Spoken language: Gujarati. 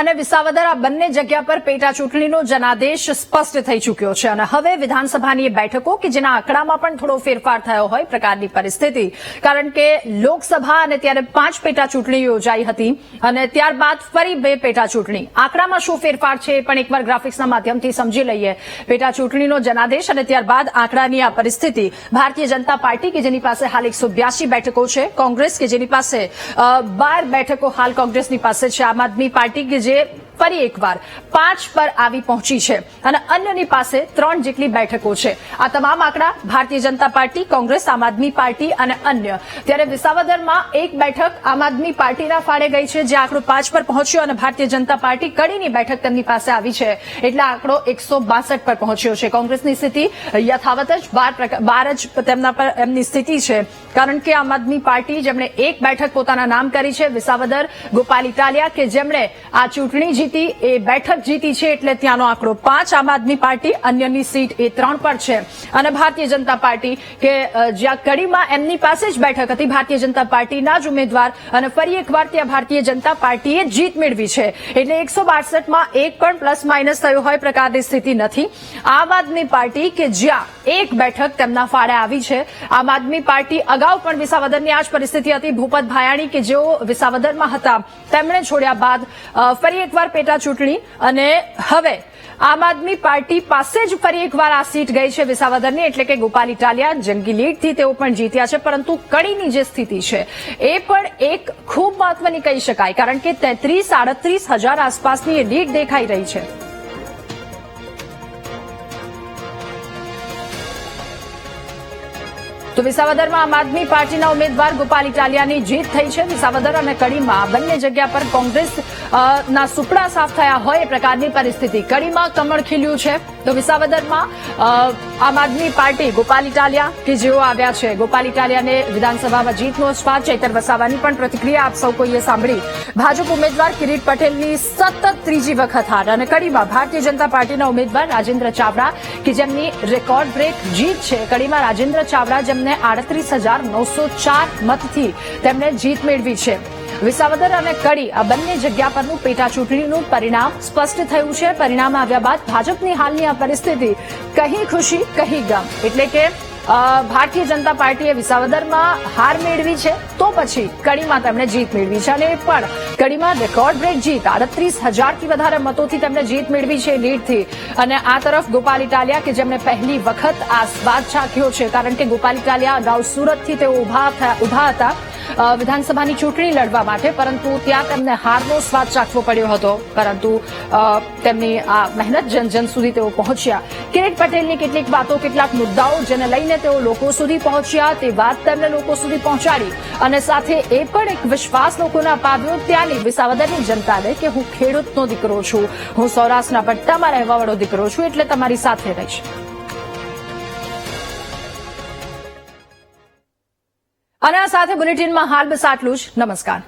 અને વિસાવદર આ બંને જગ્યા પર પેટા ચૂંટણીનો જનાદેશ સ્પષ્ટ થઈ ચૂક્યો છે. અને હવે વિધાનસભાની બેઠકો કે જેના આંકડામાં પણ થોડો ફેરફાર થયો હોય પ્રકારની પરિસ્થિતિ. કારણ કે લોકસભા અને ત્યારે પાંચ પેટા ચૂંટણી યોજાઈ હતી અને ત્યારબાદ ફરી બે પેટા ચૂંટણી. આંકડામાં શું ફેરફાર છે એ પણ એકવાર ગ્રાફિક્સના માધ્યમથી સમજી લઈએ. પેટા ચૂંટણીનો જનાદેશ અને ત્યારબાદ આંકડાની આ પરિસ્થિતિ. ભારતીય જનતા પાર્ટી કે જેની પાસે હાલ એકસો બેઠકો છે, કોંગ્રેસ કે જેની પાસે બાર બેઠકો હાલ કોંગ્રેસની પાસે છે. આમ આદમી પાર્ટી કે જે ફરી એકવાર પાંચ પર આવી પહોંચી છે અને અન્યની પાસે ત્રણ જેટલી બેઠકો છે. આ તમામ આંકડા ભારતીય જનતા પાર્ટી, કોંગ્રેસ, આમ આદમી પાર્ટી અને અન્ય. ત્યારે વિસાવદરમાં એક બેઠક આમ આદમી પાર્ટીના ફાળે ગઈ છે, જે આંકડો પાંચ પર પહોંચ્યો અને ભારતીય જનતા પાર્ટી કડીની બેઠક તેમની પાસે આવી છે. એટલે આંકડો એકસો પર પહોંચ્યો છે. કોંગ્રેસની સ્થિતિ યથાવત જ બાર જ તેમના પર એમની સ્થિતિ છે. કારણ કે આમ આદમી પાર્ટી જેમણે એક બેઠક પોતાના નામ કરી છે, વિસાવદર, ગોપાલ ઇટાલિયા, કે જેમણે આ ચૂંટણી જીતી, એ બેઠક જીતી છે એટલે ત્યાંનો આંકડો પાંચ. આમ આદમી પાર્ટી અન્યની સીટ એ ત્રણ પર છે. અને ભારતીય જનતા પાર્ટી કે જ્યાં કડીમાં એમની પાસે જ બેઠક હતી, ભારતીય જનતા પાર્ટીના જ ઉમેદવાર અને ફરી એકવાર ત્યાં ભારતીય જનતા પાર્ટીએ જીત મેળવી છે. એટલે એકસો બાસઠમાં એક પણ પ્લસ માઇનસ થયો હોય પ્રકારની સ્થિતિ નથી. આમ આદમી પાર્ટી કે જ્યાં એક બેઠક તેમના ફાળે આવી છે. આમ આદમી પાર્ટી અગાઉ પણ વિસાવદરની આ જ પરિસ્થિતિ હતી. ભૂપત ભાયાણી કે જેઓ વિસાવદરમાં હતા, તેમણે છોડ્યા બાદ ફરી એકવાર પેટા ચૂંટણી અને હવે આમ આદમી પાર્ટી પાસે જ ફરી એકવાર આ સીટ ગઈ છે વિસાવદરની, એટલે કે ગોપાલ ઇટાલિયા. જંગી લીડથી તેઓ પણ જીત્યા છે, પરંતુ કડીની જે સ્થિતિ છે, એ પણ એક ખૂબ મહત્વની કહી શકાય, કારણ કે તેત્રીસ સાડત્રીસ હજાર આસપાસની એ લીડ દેખાઈ રહી છે. તો વિસાવદરમાં આમ આદમી પાર્ટીના ઉમેદવાર ગોપાલ ઇટાલિયાની જીત થઈ છે. વિસાવદર અને કડીમાં બંને જગ્યા પર કોંગ્રેસ ના સુપડા સાફ થયા હોય એ પ્રકારની પરિસ્થિતિ. કડીમાં કમળ ખીલ્યું છે. તો વિસાવદરમાં આમ આદમી પાર્ટી, ગોપાલ ઇટાલિયા કે જેઓ આવ્યા છે. ગોપાલ ઇટાલિયાને વિધાનસભામાં જીતનો સ્વાદ ચૈતર વસાવાની પણ પ્રતિક્રિયા આપ સૌ કોઈએ સાંભળી. ભાજપ ઉમેદવાર કિરીટ પટેલની સતત ત્રીજી વખત હાર અને કડીમાં ભારતીય જનતા પાર્ટીના ઉમેદવાર રાજેન્દ્ર ચાવડા કે જેમની રેકોર્ડ બ્રેક જીત છે. કડીમાં રાજેન્દ્ર ચાવડા જેમને આડત્રીસ હજાર નવસો ચાર મતથી તેમણે જીત મેળવી છે. વિસાવદર અને કડી આ બંને જગ્યા પરનું પેટા ચૂંટણીનું પરિણામ સ્પષ્ટ થયું છે. પરિણામ આવ્યા બાદ ભાજપની હાલની આ પરિસ્થિતિ કહી ખુશી, કહી ગમ. એટલે કે ભારતીય જનતા પાર્ટીએ વિસાવદરમાં હાર મેળવી છે તો પછી કડીમાં તેમણે જીત મેળવી છે. અને પણ કડીમાં રેકોર્ડ બ્રેક જીત આડત્રીસ હજારથી વધારે મતોથી તેમણે જીત મેળવી છે લીડથી. અને આ તરફ ગોપાલ ઇટાલિયા કે જેમણે પહેલી વખત આ સ્વાદ ચાખ્યો છે, કારણ કે ગોપાલ ઇટાલિયા અગાઉ સુરતથી તેઓ ઊભા હતા. વિધાનસભાની ચૂંટણી લડવા માટે, પરંતુ ત્યાં તેમને હારનો સ્વાદ ચાખવો પડ્યો હતો. પરંતુ તેમની આ મહેનત જન સુધી તેઓ પહોંચ્યા. કિરીટ પટેલની કેટલીક વાતો, કેટલાક મુદ્દાઓ જેને લઈને તેઓ લોકો સુધી પહોંચ્યા, તે વાત તેમને લોકો સુધી પહોંચાડી. અને સાથે એ પણ એક વિશ્વાસ લોકોને અપાવ્યો ત્યાંની વિસાવદરની જનતાને કે હું ખેડૂતનો દીકરો છું. હું સૌરાષ્ટ્રના પટ્ટામાં રહેવાવાળો દીકરો છું, એટલે તમારી સાથે રહીશ. અને આ સાથે બુલેટિનમાં હાલ બસ આટલું જ. નમસ્કાર.